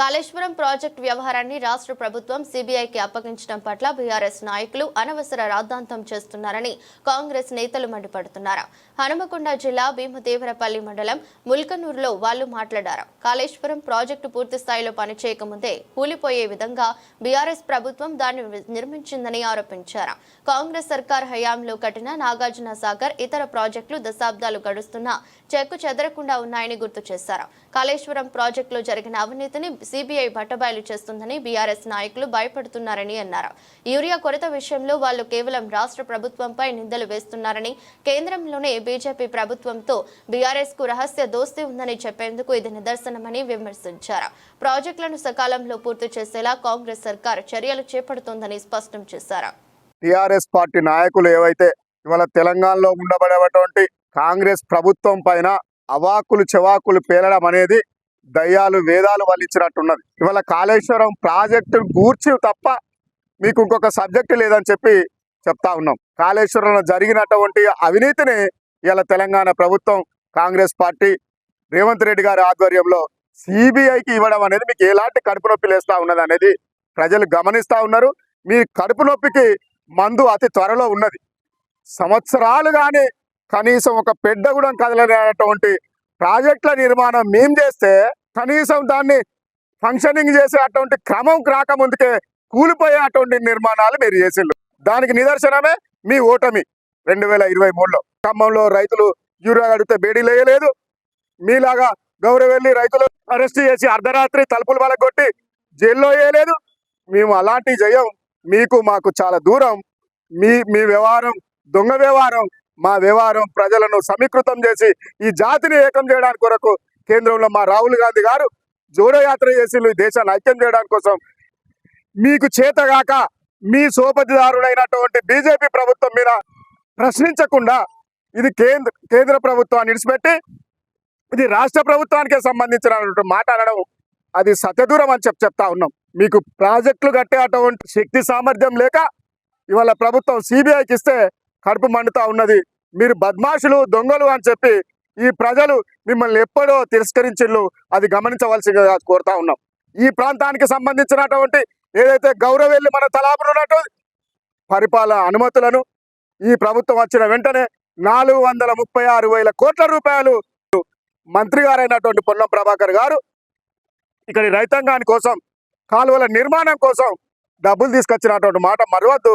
Kaleshwaram project వ్యవహారాన్ని రాష్ట్ర ప్రభుత్వం సిబిఐకి అప్పగించడం పట్ల బీఆర్ఎస్ నాయకులు అనవసర రాద్ధాంతం చేస్తున్నారని కాంగ్రెస్ నేతలు మండిపడుతున్నారు. హనుమకొండ జిల్లా భీమదేవరపల్లి మండలం ముల్కనూరులో వాళ్ళు మాట్లాడారు. కాళేశ్వరం ప్రాజెక్టు పూర్తి స్థాయిలో పనిచేయకముందే కూలిపోయే విధంగా బీఆర్ఎస్ ప్రభుత్వం దాన్ని నిర్మించిందని ఆరోపించారు. కాంగ్రెస్ సర్కార్ హయాంలో కట్టిన నాగార్జున సాగర్ ఇతర ప్రాజెక్టులు దశాబ్దాలు గడుస్తున్నా చెక్కు చెదరకుండా ఉన్నాయని గుర్తు చేశారు. కాళేశ్వరం ప్రాజెక్టులో జరిగిన అవినీతిని సిబిఐ బట్టబయలు చేస్తుందని బీఆర్ఎస్ నాయకులు భయపడుతున్నారని అన్నారు. యూరియా కొరత విషయంలో వాళ్ళు కేవలం రాష్ట్ర ప్రభుత్వంపై నిందలు వేస్తున్నారని కేంద్రంలోనే బీజేపీ ప్రభుత్వంతో బీఆర్ఎస్కు రహస్య దోస్తీ ఉందని చెప్పేందుకు ఇది నిదర్శనమని విమర్శించారు. ప్రాజెక్టులను సకాలంలో పూర్తి చేసేలా కాంగ్రెస్ సర్కార్ చర్యలు చేపడుతోందని స్పష్టం చేశారు. టిఆర్ఎస్ పార్టీ నాయకులు ఏవైతే ఇవాళ తెలంగాణలో ఉండబడేటువంటి కాంగ్రెస్ ప్రభుత్వం పైన అవాకులు చెవాకులు పేలడం అనేది దయ్యాలు వేదాలు వాళ్ళు ఇచ్చినట్టు ఉన్నది ఇవాళ కాళేశ్వరం ప్రాజెక్టు గూర్చి తప్ప మీకు ఇంకొక సబ్జెక్టు లేదని చెప్పి చెప్తా ఉన్నాం. కాళేశ్వరంలో జరిగినటువంటి అవినీతిని ఇవాళ తెలంగాణ ప్రభుత్వం కాంగ్రెస్ పార్టీ రేవంత్ రెడ్డి గారి ఆధ్వర్యంలో సిబిఐకి ఇవ్వడం అనేది మీకు ఎలాంటి కడుపు నొప్పి లేస్తా ఉన్నది అనేది ప్రజలు గమనిస్తా ఉన్నారు. మీ కడుపు నొప్పికి మందు అతి త్వరలో ఉన్నది. సంవత్సరాలుగానే కనీసం ఒక పెద్ద కూడా కదలనేటువంటి ప్రాజెక్టుల నిర్మాణం మేం చేస్తే కనీసం దాన్ని ఫంక్షనింగ్ చేసే అటువంటి క్రమం రాకముందుకే కూలిపోయే అటువంటి నిర్మాణాలు మీరు చేసిండ్రు. దానికి నిదర్శనమే మీ ఓటమి రెండు వేల ఇరవై మూడులో. ఖమ్మంలో రైతులు యూరియా అడిగితే బేడీలు వేయలేదు మీలాగా గౌరవెల్లి రైతులు అరెస్ట్ చేసి అర్ధరాత్రి తలుపులు వలగొట్టి జైల్లో వేయలేదు. మేము అలాంటి జయం మీకు మాకు చాలా దూరం. మీ మీ వ్యవహారం దొంగ వ్యవహారం మా వ్యవహారం ప్రజలను సమీకృతం చేసి ఈ జాతిని ఏకం చేయడానికి కొరకు కేంద్రంలో మా రాహుల్ గాంధీ గారు జోడో యాత్ర చేసి ఈ దేశాన్ని ఐక్యం చేయడానికి కోసం. మీకు చేతగాక మీ సోపతిదారుడైనటువంటి బీజేపీ ప్రభుత్వం మీద ప్రశ్నించకుండా ఇది కేంద్ర కేంద్ర ప్రభుత్వాన్ని విడిచిపెట్టి ఇది రాష్ట్ర ప్రభుత్వానికే సంబంధించిన మాట్లాడడం అది సత్యదూరం అని చెప్పి చెప్తా ఉన్నాం. మీకు ప్రాజెక్టులు కట్టే అటువంటి శక్తి సామర్థ్యం లేక ఇవాళ ప్రభుత్వం సిబిఐకి ఇస్తే కడుపు మండుతా ఉన్నది. మీరు బద్మాషులు దొంగలు అని చెప్పి ఈ ప్రజలు మిమ్మల్ని ఎప్పుడో తిరస్కరించిళ్ళు అది గమనించవలసిందిగా కోరుతా ఉన్నాం. ఈ ప్రాంతానికి సంబంధించినటువంటి ఏదైతే గౌరవెల్లి మన తలాపులు ఉన్నటువంటి పరిపాలన అనుమతులను ఈ ప్రభుత్వం వచ్చిన వెంటనే నాలుగు వందల ముప్పై ఆరు వేల కోట్ల రూపాయలు మంత్రి గారైనటువంటి పొన్నం ప్రభాకర్ గారు ఇక్కడి రైతాంగాని కోసం కాలువల నిర్మాణం కోసం డబ్బులు తీసుకొచ్చినటువంటి మాట మరవద్దు.